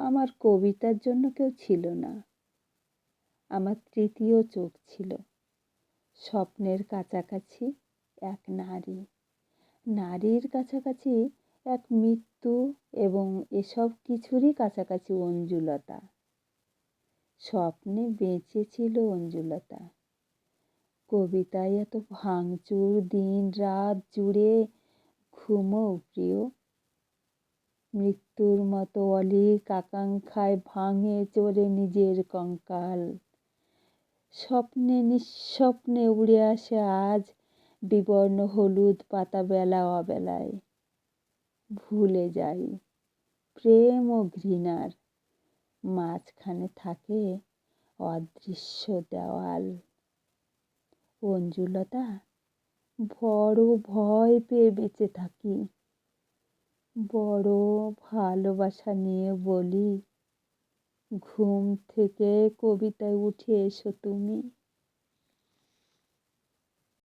আমার কবিতার জন্য কেউ ছিল না। আমার তৃতীয় চোখ ছিল। স্বপ্নের কাছাকাছি এক নারী। নারীর কাছাকাছি এক মৃত্যু এবং এসব কিছুরই কাছাকাছি অঞ্জুলতা। স্বপ্নে বেঁচে ছিল অঞ্জুলতা। কবিতায় এত ভাঙচুর দিন রাত জুড়ে ঘুমো প্রিয় মৃত্যুর মতো অলিক আকাঙ্ক্ষায় ভাঙে চলে নিজের কঙ্কাল। স্বপ্নে নিঃস্বপ্নে উড়ে আসে আজ বিবর্ণ হলুদ পাতা বেলা অবেলায়। ভুলে যাই প্রেম ও ঘৃণার, মাঝখানে থাকে অদৃশ্য দেওয়াল। অঞ্জুলতা, বড় ভয় পেয়ে বেঁচে থাকি। বড় ভালোবাসা নিয়ে বলি। ঘুম থেকে কবিতায় উঠে এসো তুমি।